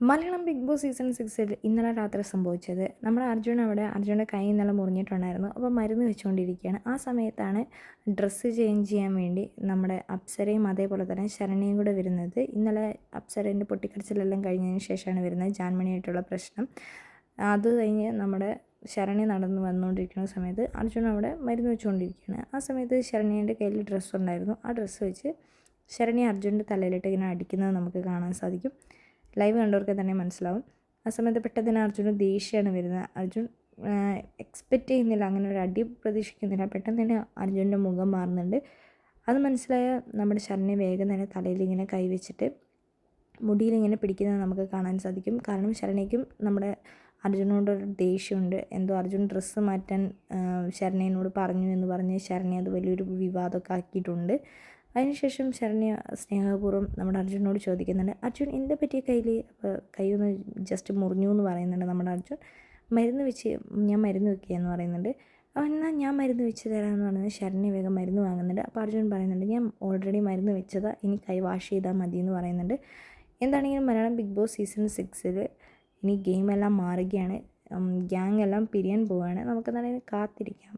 Malayalam big boss season സിക്സിൽ ഇന്നലെ രാത്രി സംഭവിച്ചത്. നമ്മുടെ അർജുൻ അവിടെ അർജുന്റെ കൈ ഇന്നലെ മുറിഞ്ഞിട്ടുണ്ടായിരുന്നു. അപ്പോൾ മരുന്ന് വെച്ചുകൊണ്ടിരിക്കുകയാണ്. ആ സമയത്താണ് ഡ്രസ്സ് ചേഞ്ച് ചെയ്യാൻ വേണ്ടി നമ്മുടെ അപ്സരയും അതേപോലെ തന്നെ ശരണ്യയും കൂടെ വരുന്നത്. ഇന്നലെ അപ്സരേന്റെ പൊട്ടിക്കരച്ചിലെല്ലാം കഴിഞ്ഞതിന് ശേഷമാണ് വരുന്നത്. ജാൻമണിയായിട്ടുള്ള പ്രശ്നം. അത് കഴിഞ്ഞ് നമ്മുടെ ശരണി നടന്ന് വന്നുകൊണ്ടിരിക്കുന്ന സമയത്ത് അർജുൻ അവിടെ മരുന്ന് വെച്ചുകൊണ്ടിരിക്കുകയാണ്. ആ സമയത്ത് ശരണിയുടെ കയ്യിൽ ഡ്രസ്സ് ഉണ്ടായിരുന്നു. ആ ഡ്രസ്സ് വെച്ച് ശരണി അർജുന്റെ തലയിലിട്ട് ഇങ്ങനെ അടിക്കുന്നത് നമുക്ക് കാണാൻ സാധിക്കും. ലൈവ് കണ്ടവർക്ക് തന്നെ മനസ്സിലാവും. ആ സമയത്ത് പെട്ടെന്ന് അർജുന് ദേഷ്യമാണ് വരുന്നത്. അർജുൻ എക്സ്പെക്റ്റ് ചെയ്യുന്നില്ല അങ്ങനെ ഒരു അടി പ്രതീക്ഷിക്കുന്നില്ല. പെട്ടെന്ന് തന്നെ അർജുന്റെ മുഖം മാറുന്നുണ്ട്. അത് മനസ്സിലായ നമ്മുടെ ശരണ്യ വേഗം തന്നെ തലയിൽ ഇങ്ങനെ കൈവച്ചിട്ട് മുടിയിൽ ഇങ്ങനെ പിടിക്കുന്നത് നമുക്ക് കാണാൻ സാധിക്കും. കാരണം ശരണയ്ക്കും നമ്മുടെ അർജുനോടൊരു ദേഷ്യമുണ്ട്. എന്തോ അർജുൻ ഡ്രസ്സ് മാറ്റാൻ ശരണയനോട് പറഞ്ഞു എന്ന് പറഞ്ഞ് ശരണ്യ അത് വലിയൊരു വിവാദമൊക്കെ ആക്കിയിട്ടുണ്ട്. അതിനുശേഷം ശരണ്യ സ്നേഹപൂർവം നമ്മുടെ അർജുനോട് ചോദിക്കുന്നുണ്ട് അർജുൻ എന്താ പറ്റിയ കയ്യിൽ അപ്പോൾ ഒന്ന് ജസ്റ്റ് മുറിഞ്ഞു എന്ന് പറയുന്നുണ്ട് നമ്മുടെ അർജുൻ. മരുന്ന് വെച്ച് ഞാൻ മരുന്ന് വെക്കുക എന്ന് പറയുന്നുണ്ട് എന്നാൽ ഞാൻ മരുന്ന് വെച്ച് തരാമെന്ന് പറയുന്നത് ശരണ്യ വേഗം മരുന്ന് വാങ്ങുന്നുണ്ട്. അപ്പോൾ അർജുൻ പറയുന്നുണ്ട് ഞാൻ ഓൾറെഡി മരുന്ന് വെച്ചതാ ഇനി കൈ വാഷ് ചെയ്താൽ മതി എന്ന് പറയുന്നുണ്ട്. എന്താണെങ്കിലും മലയാളം ബിഗ് ബോസ് സീസൺ സിക്സിൽ ഇനി ഗെയിമെല്ലാം മാറുകയാണ്. ഗ്യാങ് എല്ലാം പിരിയാൻ പോവുകയാണ്. നമുക്കെന്താണെങ്കിലും കാത്തിരിക്കാം.